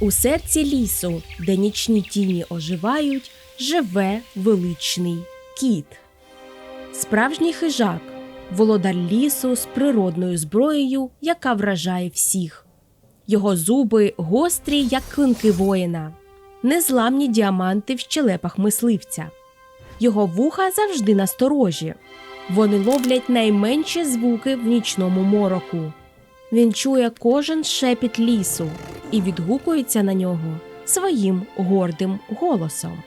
У серці лісу, де нічні тіні оживають, живе величний кіт. Справжній хижак, володар лісу з природною зброєю, яка вражає всіх. Його зуби гострі, як клинки воїна, незламні діаманти в щелепах мисливця. Його вуха завжди насторожі. Вони ловлять найменші звуки в нічному мороку. Він чує кожен шепіт лісу і відгукується на нього своїм гордим голосом.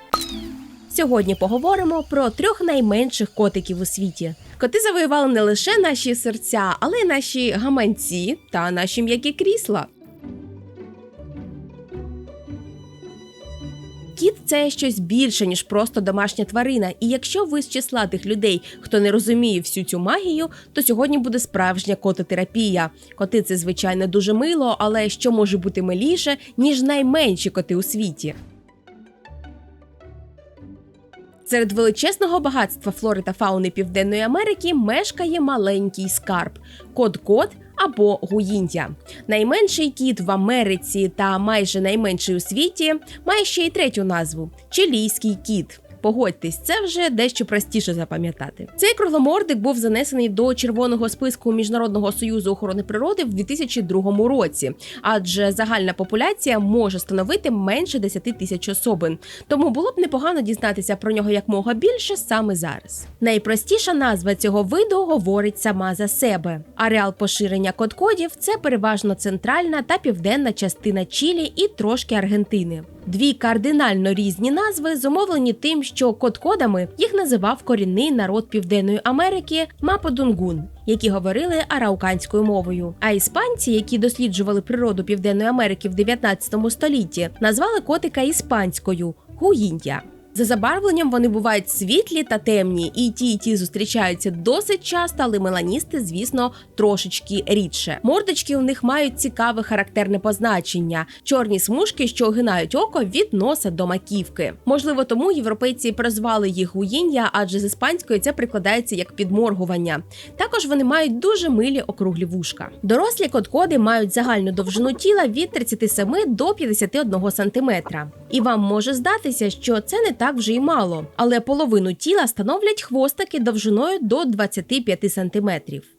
Сьогодні поговоримо про трьох найменших котиків у світі. Коти завоювали не лише наші серця, але й наші гаманці та наші м'які крісла. Кіт це щось більше, ніж просто домашня тварина. І якщо ви з числа тих людей, хто не розуміє всю цю магію, то сьогодні буде справжня кототерапія. Коти це звичайно дуже мило, але що може бути миліше, ніж найменші коти у світі. Серед величезного багатства флори та фауни Південної Америки мешкає маленький скарб кот-кот або гуїндя. Найменший кіт в Америці та майже найменший у світі має ще й третю назву чилійський кіт. Погодьтесь, це вже дещо простіше запам'ятати. Цей кругломордик був занесений до червоного списку Міжнародного союзу охорони природи в 2002 році, адже загальна популяція може становити менше 10 тисяч особин. Тому було б непогано дізнатися про нього якмога більше саме зараз. Найпростіша назва цього виду говорить сама за себе. Ареал поширення коткодів це переважно центральна та південна частина Чилі і трошки Аргентини. Дві кардинально різні назви зумовлені тим, що код-кодами їх називав корінний народ Південної Америки Маподунгун, які говорили арауканською мовою. А іспанці, які досліджували природу Південної Америки в 19 столітті, назвали котика іспанською гуїндя. За забарвленням вони бувають світлі та темні, і ті, і ті зустрічаються досить часто, але меланісти, звісно, трошечки рідше. Мордочки у них мають цікаве характерне позначення: чорні смужки, що огинають око від носа до маківки. Можливо, тому європейці прозвали їх гуїння, адже з іспанської це прикладається як підморгування. Також вони мають дуже милі округлі вушка. Дорослі коткоди мають загальну довжину тіла від 37 до 51 см. І вам може здатися, що це не так вже й мало, але половину тіла становлять хвостики довжиною до 25 см.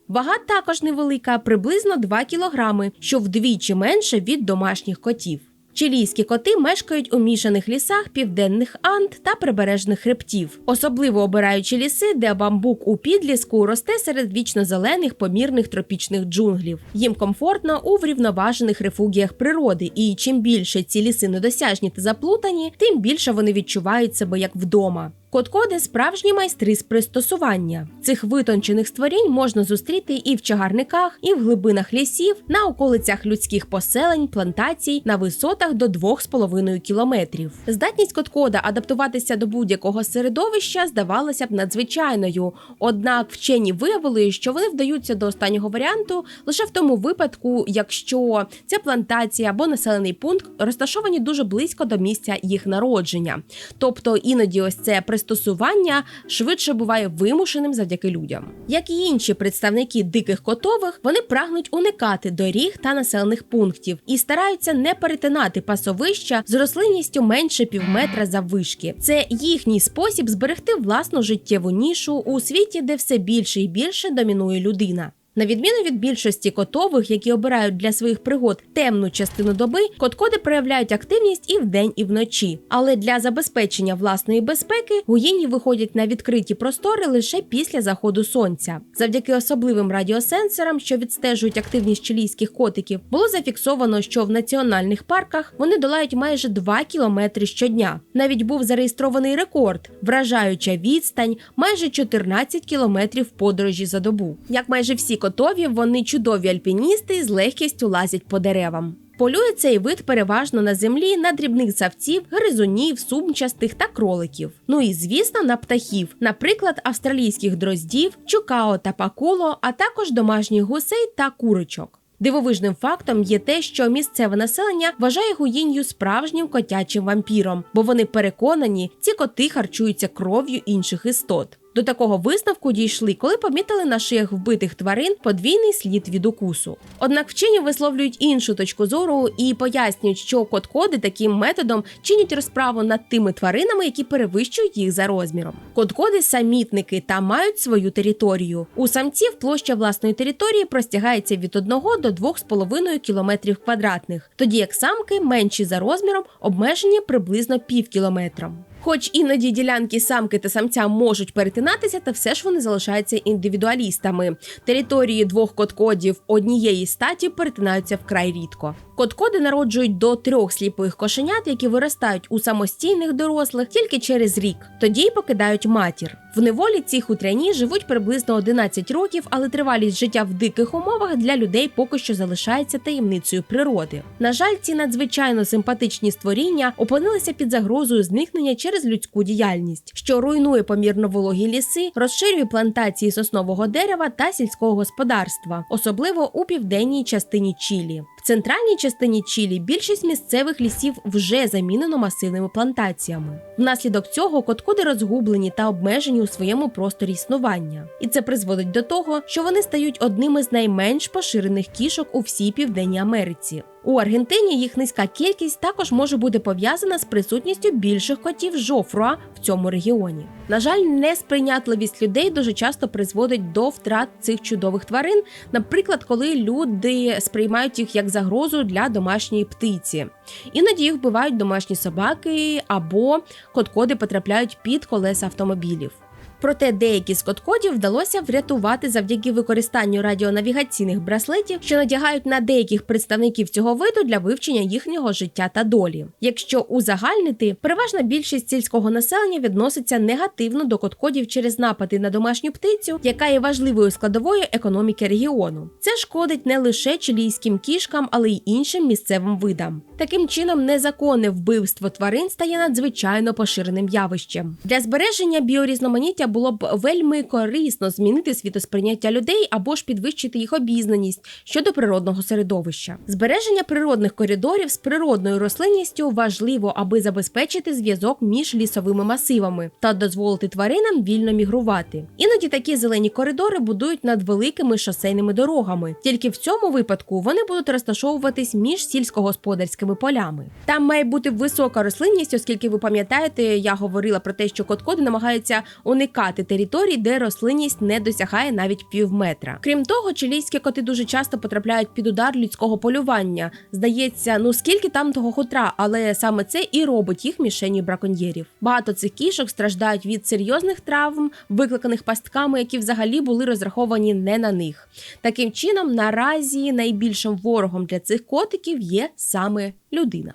Вага також невелика, приблизно 2 кг, що вдвічі менше від домашніх котів. Чилійські коти мешкають у мішаних лісах південних Анд та прибережних хребтів, особливо обираючи ліси, де бамбук у підліску росте серед вічно-зелених помірних тропічних джунглів. Їм комфортно у врівноважених рефугіях природи, і чим більше ці ліси недосяжні та заплутані, тим більше вони відчувають себе як вдома. Коткоди справжні майстри з пристосування. Цих витончених створінь можна зустріти і в чагарниках, і в глибинах лісів, на околицях людських поселень, плантацій, на висотах до 2,5 кілометрів. Здатність коткода адаптуватися до будь-якого середовища здавалася б надзвичайною. Однак вчені виявили, що вони вдаються до останнього варіанту лише в тому випадку, якщо ця плантація або населений пункт розташовані дуже близько до місця їх народження. Тобто іноді ось це пристосування швидше буває вимушеним завдяки людям. Як і інші представники диких котових, вони прагнуть уникати доріг та населених пунктів і стараються не перетинати пасовища з рослинністю менше півметра заввишки. Це їхній спосіб зберегти власну життєву нішу у світі, де все більше і більше домінує людина. На відміну від більшості котових, які обирають для своїх пригод темну частину доби, коткоди проявляють активність і вдень, і вночі. Але для забезпечення власної безпеки гуїні виходять на відкриті простори лише після заходу сонця. Завдяки особливим радіосенсорам, що відстежують активність чилійських котиків, було зафіксовано, що в національних парках вони долають майже 2 кілометри щодня. Навіть був зареєстрований рекорд, вражаюча відстань майже 14 кілометрів подорожі за добу. Як майже всі котові, вони чудові альпіністи з легкістю лазять по деревам. Полює цей вид переважно на землі на дрібних савців, гризунів, сумчастих та кроликів. Ну і звісно, на птахів, наприклад, австралійських дроздів, чукао та пакуло, а також домашніх гусей та курочок. Дивовижним фактом є те, що місцеве населення вважає гуїнью справжнім котячим вампіром, бо вони переконані, ці коти харчуються кров'ю інших істот. До такого висновку дійшли, коли помітили на шиях вбитих тварин подвійний слід від укусу. Однак вчені висловлюють іншу точку зору і пояснюють, що кот-коди таким методом чинять розправу над тими тваринами, які перевищують їх за розміром. Кот-коди самітники та мають свою територію. У самців площа власної території простягається від 1 до 2,5 км квадратних, тоді як самки менші за розміром обмежені приблизно пів кілометром. Хоч іноді ділянки самки та самця можуть перетинатися, та все ж вони залишаються індивідуалістами. Території двох коткодів однієї статі перетинаються вкрай рідко. Коткоди народжують до трьох сліпих кошенят, які виростають у самостійних дорослих тільки через рік. Тоді й покидають матір. В неволі ці хутряні живуть приблизно 11 років, але тривалість життя в диких умовах для людей поки що залишається таємницею природи. На жаль, ці надзвичайно симпатичні створіння опинилися під загрозою зникнення через людську діяльність, що руйнує помірно вологі ліси, розширює плантації соснового дерева та сільського господарства, особливо у південній частині Чилі. Центральній частині Чилі більшість місцевих лісів вже замінено масивними плантаціями. Внаслідок цього коткоди розгублені та обмежені у своєму просторі існування, і це призводить до того, що вони стають одним із найменш поширених кішок у всій південній Америці. У Аргентині їх низька кількість також може бути пов'язана з присутністю більших котів жофруа в цьому регіоні. На жаль, несприйнятливість людей дуже часто призводить до втрат цих чудових тварин, наприклад, коли люди сприймають їх як загрозу для домашньої птиці. Іноді їх вбивають домашні собаки або коткоди потрапляють під колеса автомобілів. Проте деякі з коткодів вдалося врятувати завдяки використанню радіонавігаційних браслетів, що надягають на деяких представників цього виду для вивчення їхнього життя та долі. Якщо узагальнити, переважна більшість сільського населення відноситься негативно до коткодів через напади на домашню птицю, яка є важливою складовою економіки регіону. Це шкодить не лише чилійським кішкам, але й іншим місцевим видам. Таким чином, незаконне вбивство тварин стає надзвичайно поширеним явищем. Для збереження біорізноманіття було б вельми корисно змінити світосприйняття людей або ж підвищити їх обізнаність щодо природного середовища. Збереження природних коридорів з природною рослинністю важливо, аби забезпечити зв'язок між лісовими масивами та дозволити тваринам вільно мігрувати. Іноді такі зелені коридори будують над великими шосейними дорогами. Тільки в цьому випадку вони будуть розташовуватись між сільськогосподарськими полями. Там має бути висока рослинність, оскільки ви пам'ятаєте, я говорила про те, що коткоди намагаються уникати територій, де рослинність не досягає навіть пів метра. Крім того, чилійські коти дуже часто потрапляють під удар людського полювання. Здається, ну скільки там того хутра, але саме це і робить їх мішенью браконьєрів. Багато цих кішок страждають від серйозних травм, викликаних пастками, які взагалі були розраховані не на них. Таким чином, наразі найбільшим ворогом для цих котиків є саме людина.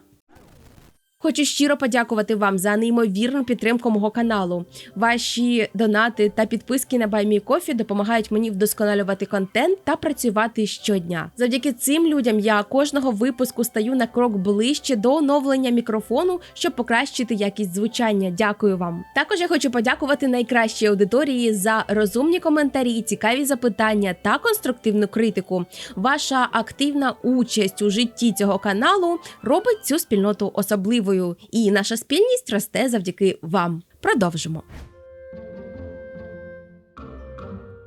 Хочу щиро подякувати вам за неймовірну підтримку мого каналу. Ваші донати та підписки на BuyMeCoffee допомагають мені вдосконалювати контент та працювати щодня. Завдяки цим людям я кожного випуску стаю на крок ближче до оновлення мікрофону, щоб покращити якість звучання. Дякую вам. Також я хочу подякувати найкращій аудиторії за розумні коментарі, цікаві запитання та конструктивну критику. Ваша активна участь у житті цього каналу робить цю спільноту особливою, і наша спільність росте завдяки вам. Продовжимо.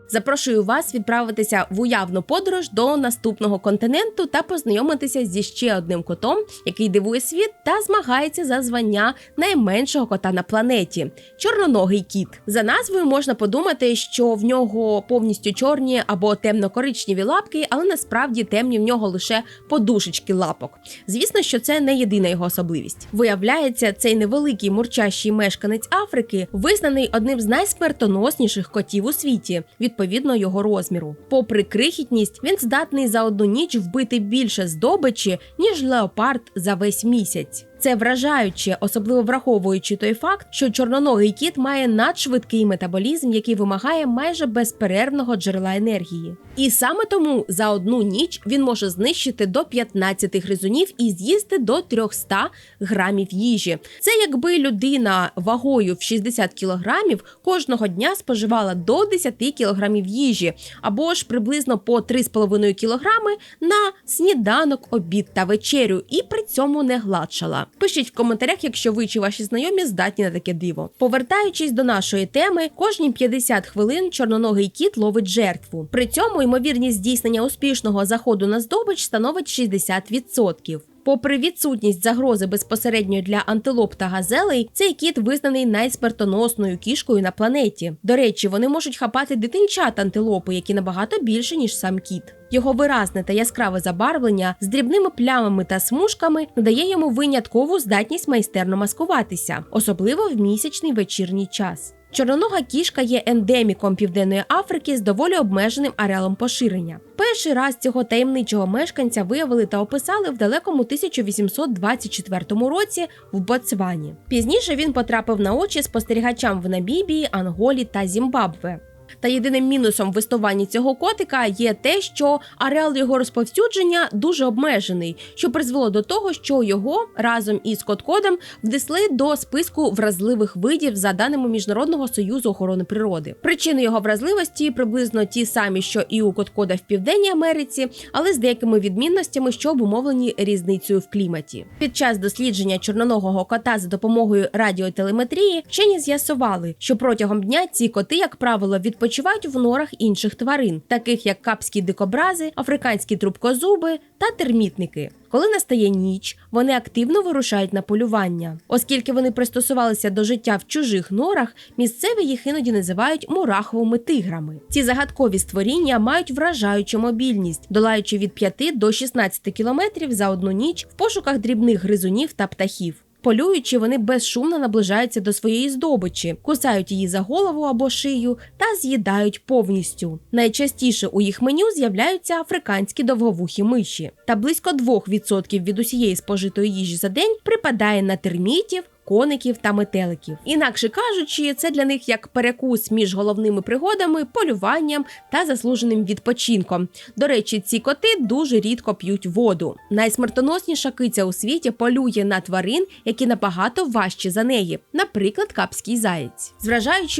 Запрошую вас відправитися в уявну подорож до наступного континенту та познайомитися зі ще одним котом, який дивує світ та змагається за звання найменшого кота на планеті чорноногий кіт. За назвою можна подумати, що в нього повністю чорні або темно-коричневі лапки, але насправді темні в нього лише подушечки лапок. Звісно, що це не єдина його особливість. Виявляється, цей невеликий мурчащий мешканець Африки визнаний одним з найсмертоносніших котів у світі. Відповідно його розміру. Попри крихітність, він здатний за одну ніч вбити більше здобичі, ніж леопард за весь місяць. Це вражаюче, особливо враховуючи той факт, що чорноногий кіт має надшвидкий метаболізм, який вимагає майже безперервного джерела енергії. І саме тому за одну ніч він може знищити до 15 гризунів і з'їсти до 300 грамів їжі. Це якби людина вагою в 60 кілограмів кожного дня споживала до 10 кілограмів їжі, або ж приблизно по 3,5 кілограми на сніданок, обід та вечерю, і при цьому не гладшала. Пишіть в коментарях, якщо ви чи ваші знайомі здатні на таке диво. Повертаючись до нашої теми, кожні 50 хвилин чорноногий кіт ловить жертву. При цьому ймовірність здійснення успішного заходу на здобич становить 60%. Попри відсутність загрози безпосередньо для антилоп та газелей, цей кіт визнаний найсмертоносною кішкою на планеті. До речі, вони можуть хапати дитинчат антилопи, які набагато більше ніж сам кіт. Його виразне та яскраве забарвлення з дрібними плямами та смужками надає йому виняткову здатність майстерно маскуватися, особливо в місячний вечірній час. Чорнонога кішка є ендеміком Південної Африки з доволі обмеженим ареалом поширення. Перший раз цього таємничого мешканця виявили та описали в далекому 1824 році в Боцвані. Пізніше він потрапив на очі спостерігачам в Намібії, Анголі та Зімбабве. Та єдиним мінусом в існуванні цього котика є те, що ареал його розповсюдження дуже обмежений, що призвело до того, що його разом із коткодом внесли до списку вразливих видів за даними Міжнародного союзу охорони природи. Причини його вразливості приблизно ті самі, що і у коткода в Південній Америці, але з деякими відмінностями, що обумовлені різницею в кліматі. Під час дослідження чорноногого кота за допомогою радіотелеметрії вчені з'ясували, що протягом дня ці коти, як правило, відпочивають в норах інших тварин, таких як капські дикобрази, африканські трубкозуби та термітники. Коли настає ніч, вони активно вирушають на полювання. Оскільки вони пристосувалися до життя в чужих норах, місцеві їх іноді називають мураховими тиграми. Ці загадкові створіння мають вражаючу мобільність, долаючи від 5 до 16 кілометрів за одну ніч в пошуках дрібних гризунів та птахів. Полюючи, вони безшумно наближаються до своєї здобичі, кусають її за голову або шию та з'їдають повністю. Найчастіше у їх меню з'являються африканські довговухі миші, та близько 2% від усієї спожитої їжі за день припадає на термітів. Коників та метеликів, інакше кажучи, це для них як перекус між головними пригодами, полюванням та заслуженим відпочинком. До речі, ці коти дуже рідко п'ють воду. Найсмертоносніша киця у світі полює на тварин, які набагато важчі за неї, наприклад, капський заєць. З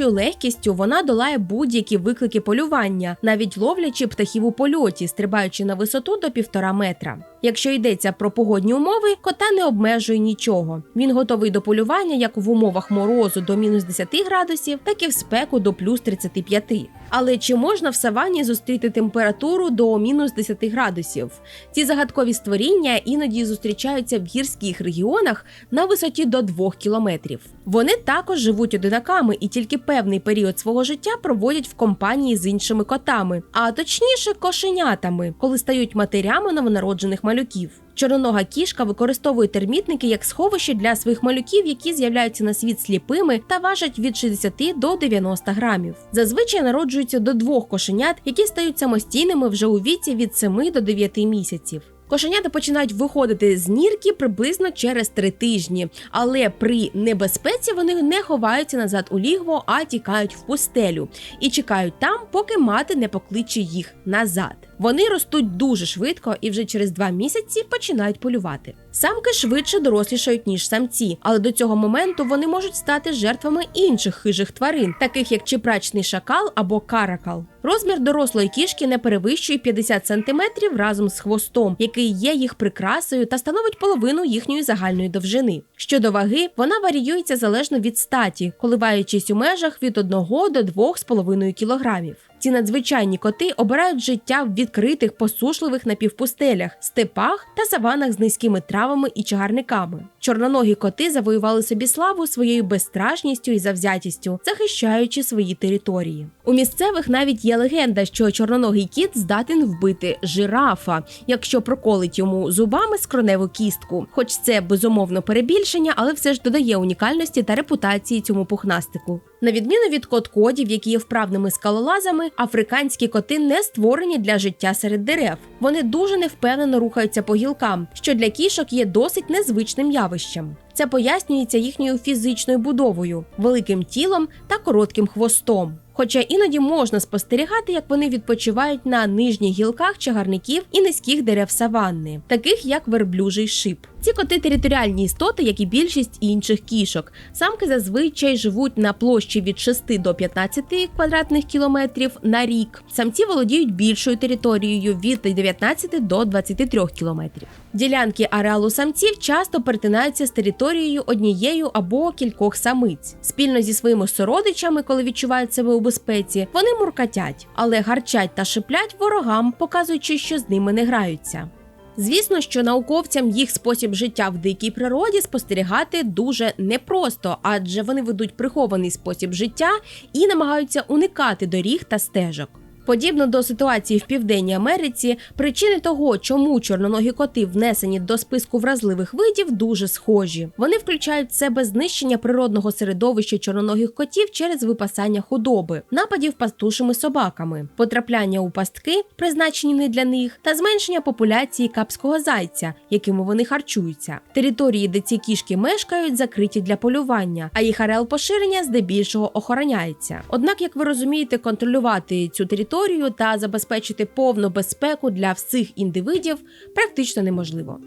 легкістю вона долає будь-які виклики полювання, навіть ловлячи птахів у польоті, стрибаючи на висоту до півтора метра. Якщо йдеться про погодні умови, кота не обмежує нічого. Він готовий до полювання як в умовах морозу до мінус 10 градусів, так і в спеку до плюс 35. Але чи можна в савані зустріти температуру до мінус 10 градусів? Ці загадкові створіння іноді зустрічаються в гірських регіонах на висоті до 2 кілометрів. Вони також живуть одинаками і тільки певний період свого життя проводять в компанії з іншими котами, а точніше кошенятами, коли стають матерями новонароджених малюків. Чорнонога кішка використовує термітники як сховище для своїх малюків, які з'являються на світ сліпими та важать від 60 до 90 грамів. Зазвичай народжуються до двох кошенят, які стають самостійними вже у віці від 7 до 9 місяців. Кошенята починають виходити з нірки приблизно через три тижні, але при небезпеці вони не ховаються назад у лігво, а тікають в пустелю і чекають там, поки мати не покличе їх назад. Вони ростуть дуже швидко і вже через два місяці починають полювати. Самки швидше дорослішають, ніж самці, але до цього моменту вони можуть стати жертвами інших хижих тварин, таких як чіпрачний шакал або каракал. Розмір дорослої кішки не перевищує 50 см разом з хвостом, який є їх прикрасою та становить половину їхньої загальної довжини. Щодо ваги, вона варіюється залежно від статі, коливаючись у межах від 1 до 2,5 кг. Ці надзвичайні коти обирають життя в відкритих посушливих напівпустелях, степах та саванах з низькими травами і чагарниками. Чорноногі коти завоювали собі славу своєю безстрашністю і завзятістю, захищаючи свої території. У місцевих навіть є легенда, що чорноногий кіт здатен вбити жирафа, якщо проколить йому зубами скроневу кістку. Хоч це безумовно перебільшення, але все ж додає унікальності та репутації цьому пухнастику. На відміну від кот-кодів, які є вправними скалолазами, африканські коти не створені для життя серед дерев. Вони дуже невпевнено рухаються по гілкам, що для кішок є досить незвичним явищем. Це пояснюється їхньою фізичною будовою, великим тілом та коротким хвостом. Хоча іноді можна спостерігати, як вони відпочивають на нижніх гілках чагарників і низьких дерев саванни, таких як верблюжий шип. Ці коти територіальні істоти, як і більшість інших кішок. Самки зазвичай живуть на площі від 6 до 15 квадратних кілометрів на рік. Самці володіють більшою територією від 19 до 23 кілометрів. Ділянки ареалу самців часто перетинаються з територією однією або кількох самиць. Спільно зі своїми сородичами, коли відчувають себе у безпеці, вони муркатять, але гарчать та шиплять ворогам, показуючи, що з ними не граються. Звісно, що науковцям їх спосіб життя в дикій природі спостерігати дуже непросто, адже вони ведуть прихований спосіб життя і намагаються уникати доріг та стежок. Подібно до ситуації в Південній Америці, причини того, чому чорноногі коти внесені до списку вразливих видів, дуже схожі. Вони включають в себе знищення природного середовища чорноногих котів через випасання худоби, нападів пастушими собаками, потрапляння у пастки, призначені не для них, та зменшення популяції капського зайця, якими вони харчуються. Території, де ці кішки мешкають, закриті для полювання, а їх ареал поширення здебільшого охороняється. Однак, як ви розумієте, контролювати цю територію та забезпечити повну безпеку для всіх індивидів практично неможливо.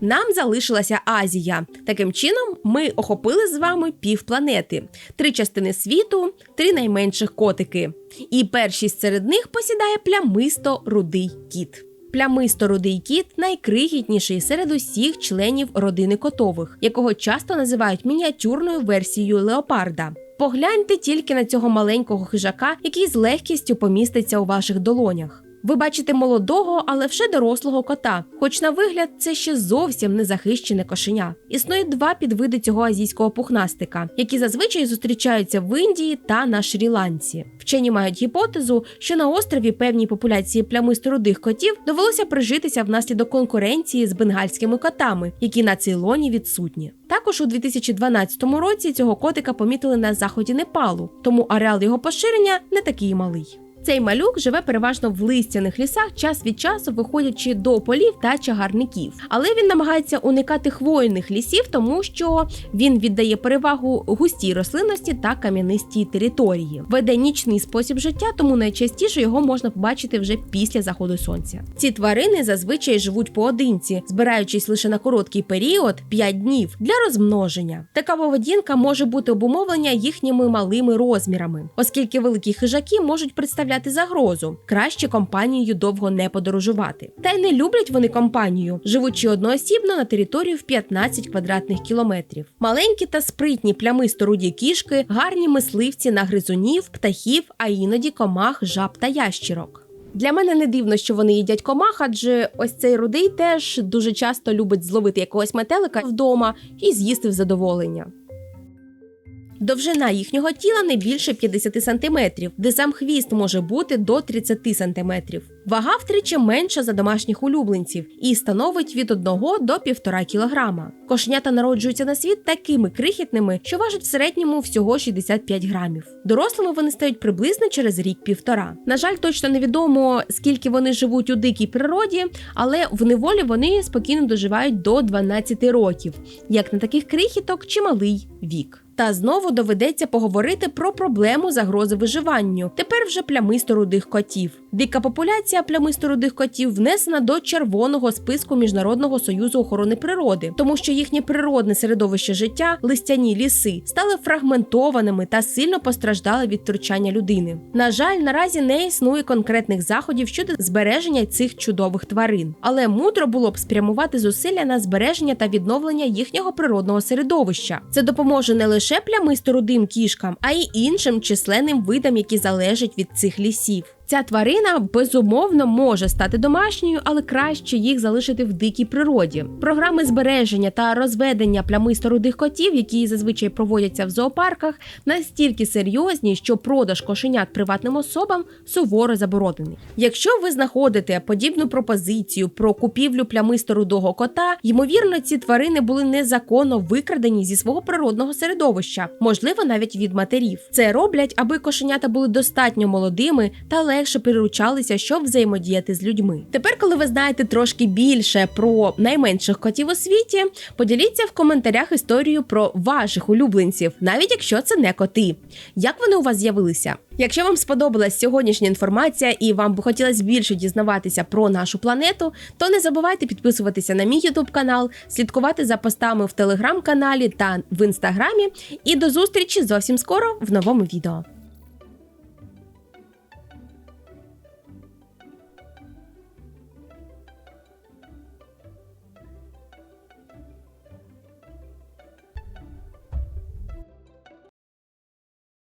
Нам залишилася Азія. Таким чином, ми охопили з вами півпланети, три частини світу, три найменших котики. І першість серед них посідає плямисто рудий кіт. Плямисто рудий кіт найкрихітніший серед усіх членів родини котових, якого часто називають мініатюрною версією леопарда. Погляньте тільки на цього маленького хижака, який з легкістю поміститься у ваших долонях. Ви бачите молодого, але вже дорослого кота, хоч на вигляд це ще зовсім не захищене кошеня. Існує два підвиди цього азійського пухнастика, які зазвичай зустрічаються в Індії та на Шрі-Ланці. Вчені мають гіпотезу, що на острові певній популяції плямисто-рудих котів довелося прижитися внаслідок конкуренції з бенгальськими котами, які на Цейлоні відсутні. Також у 2012 році цього котика помітили на заході Непалу, тому ареал його поширення не такий малий. Цей малюк живе переважно в листяних лісах, час від часу виходячи до полів та чагарників. Але він намагається уникати хвойних лісів, тому що він віддає перевагу густій рослинності та кам'янистій території. Веде нічний спосіб життя, тому найчастіше його можна побачити вже після заходу сонця. Ці тварини зазвичай живуть поодинці, збираючись лише на короткий період 5 днів для розмноження. Така поведінка може бути обумовлена їхніми малими розмірами, оскільки великі хижаки можуть представляти загрозу. Краще компанією довго не подорожувати. Та й не люблять вони компанію, живучи одноосібно на територію в 15 квадратних кілометрів. Маленькі та спритні плямисто руді кішки, гарні мисливці на гризунів, птахів, а іноді комах, жаб та ящірок. Для мене не дивно, що вони їдять комах, адже ось цей рудий теж дуже часто любить зловити якогось метелика вдома і з'їсти в задоволення. Довжина їхнього тіла не більше 50 см, де сам хвіст може бути до 30 см. Вага втричі менша за домашніх улюбленців і становить від 1 до 1,5 кг. Кошенята народжуються на світ такими крихітними, що важать в середньому всього 65 грамів. Дорослими вони стають приблизно через рік-півтора. На жаль, точно невідомо, скільки вони живуть у дикій природі, але в неволі вони спокійно доживають до 12 років, як на таких крихіток чималий вік. Та знову доведеться поговорити про проблему загрози виживанню. Тепер вже плямисто рудих котів. Дика популяція плямисто рудих котів внесена до червоного списку Міжнародного союзу охорони природи, тому що їхнє природне середовище життя, листяні ліси, стали фрагментованими та сильно постраждали від втручання людини. На жаль, наразі не існує конкретних заходів щодо збереження цих чудових тварин, але мудро було б спрямувати зусилля на збереження та відновлення їхнього природного середовища. Це допоможе не лише плямисто рудим кішкам, а й іншим численним видам, які залежать від цих лісів. Ця тварина безумовно може стати домашньою, але краще їх залишити в дикій природі. Програми збереження та розведення плямисто-рудих котів, які зазвичай проводяться в зоопарках, настільки серйозні, що продаж кошенят приватним особам суворо заборонений. Якщо ви знаходите подібну пропозицію про купівлю плямисто-рудого кота, ймовірно, ці тварини були незаконно викрадені зі свого природного середовища, можливо, навіть від матерів. Це роблять, аби кошенята були достатньо молодими та легше переручалися, щоб взаємодіяти з людьми. Тепер, коли ви знаєте трошки більше про найменших котів у світі, поділіться в коментарях історію про ваших улюбленців, навіть якщо це не коти. Як вони у вас з'явилися? Якщо вам сподобалась сьогоднішня інформація і вам би хотілося більше дізнаватися про нашу планету, то не забувайте підписуватися на мій YouTube канал, слідкувати за постами в телеграм-каналі та в інстаграмі. І до зустрічі зовсім скоро в новому відео.